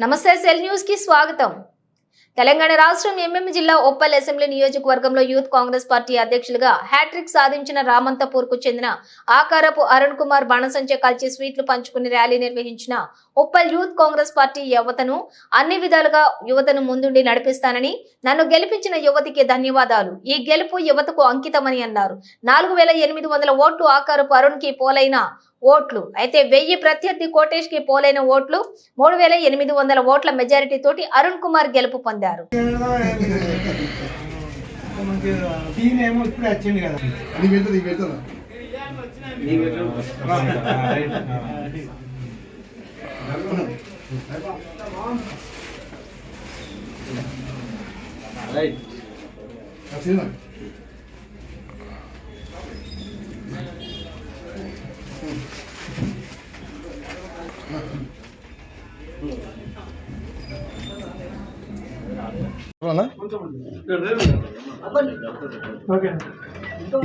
నమస్తే సెల్ న్యూస్కి స్వాగతం. తెలంగాణ రాష్ట్రం ఎంఎం జిల్లా ఉప్పల్ అసెంబ్లీ నియోజకవర్గంలో యూత్ కాంగ్రెస్ పార్టీ అధ్యక్షులుగా హ్యాట్రిక్ సాధించిన రామంతపూర్కు చెందిన ఆకారపు అరుణ్ కుమార్ బాణసంచ కాల్చి స్వీట్లు పంచుకుని ర్యాలీ నిర్వహించిన ఉప్పల్ యూత్ కాంగ్రెస్ పార్టీ యువతను అన్ని విధాలుగా యువతను ముందుండి నడిపిస్తానని నన్ను గెలిపించిన యువతికి ధన్యవాదాలు. ఈ గెలుపు యువతకు అంకితమని అన్నారు. నాలుగు వేల ఎనిమిది వందల ఓట్లు ఆకారపు అరుణ్కి పోలైన ఓట్లు. అయితే వెయ్యి ప్రత్యర్థి కోటేష్కి పోలైన ఓట్లు మూడు వేల ఎనిమిది వందల ఓట్ల మెజారిటీ తోటి అరుణ్ కుమార్ గెలుపు పొందారు. దీని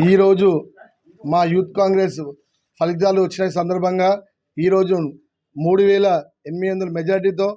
ఈరోజు మా యూత్ కాంగ్రెస్ ఫలితాలు వచ్చిన సందర్భంగా ఈరోజు మూడు వేల ఎనిమిది వందల మెజార్టీతో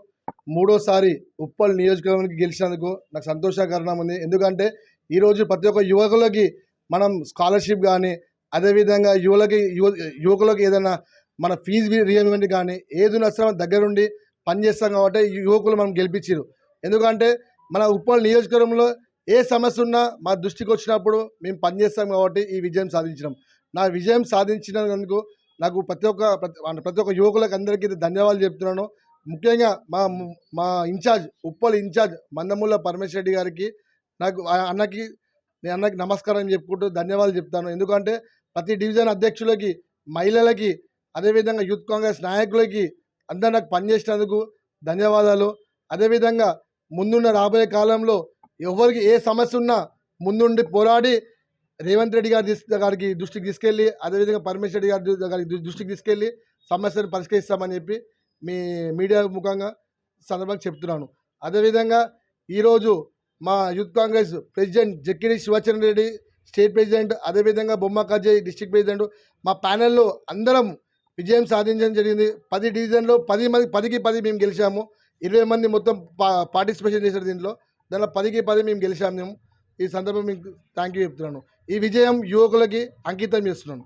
మూడోసారి ఉప్పల్ నియోజకవర్గానికి గెలిచినందుకు నాకు సంతోషకరణం ఉంది. ఎందుకంటే ఈరోజు ప్రతి ఒక్క యువకులకి మనం స్కాలర్షిప్ కానీ అదేవిధంగా యువలకి యువ యువకులకు ఏదైనా మన ఫీజు రియంబర్స్మెంట్ కానీ ఏది నష్టం దగ్గరుండి పనిచేస్తాం కాబట్టి ఈ యువకులు మనం గెలిపించారు ఎందుకంటే మన ఉప్పల్ నియోజకవర్గంలో ఏ సమస్య ఉన్నా మా దృష్టికి వచ్చినప్పుడు మేము పనిచేస్తాం కాబట్టి ఈ విజయం సాధించినాం. నా విజయం సాధించినందుకు నాకు ప్రతి ఒక్క ప్రతి ప్రతి ఒక్క యువకులకు అందరికీ ధన్యవాదాలు చెప్తున్నాను. ముఖ్యంగా మా మా ఇన్ఛార్జ్ ఉప్పల్ ఇన్ఛార్జ్ మందమూల పరమేశ్వర రెడ్డి గారికి నాకు ఆ అన్నకి నేను అన్నకి నమస్కారం చెప్పుకుంటూ ధన్యవాదాలు చెప్తాను. ఎందుకంటే ప్రతి డివిజన్ అధ్యక్షులకి మహిళలకి అదేవిధంగా యూత్ కాంగ్రెస్ నాయకులకి అందరు నాకు పనిచేసినందుకు ధన్యవాదాలు. అదేవిధంగా ముందున్న రాబోయే కాలంలో ఎవరికి ఏ సమస్య ఉన్నా ముందుండి పోరాడి రేవంత్ రెడ్డి గారి గారికి దృష్టికి తీసుకెళ్ళి అదేవిధంగా పరమేశ్వర రెడ్డి గారి గారికి దృష్టికి తీసుకెళ్ళి సమస్యను పరిష్కరిస్తామని చెప్పి మీ మీడియా ముఖంగా సందర్భంగా చెప్తున్నాను. అదేవిధంగా ఈరోజు మా youth Congress president Jakkidi Shivacharan Reddy state president అదేవిధంగా బొమ్మ కజయ్ డిస్టిక్ ప్రెసిడెంట్ మా ప్యానెల్లో అందరం విజయం సాధించడం జరిగింది. పది డివిజన్లో పది మంది పదికి పది మేము గెలిచాము. ఇరవై మంది మొత్తం పా పార్టిసిపేషన్ చేశారు దీంట్లో. దానిలో పదికి పది మేము గెలిచాము మేము. ఈ సందర్భం మీకు థ్యాంక్ యూ చెప్తున్నాను. ఈ విజయం యువకులకి అంకితం చేస్తున్నాను.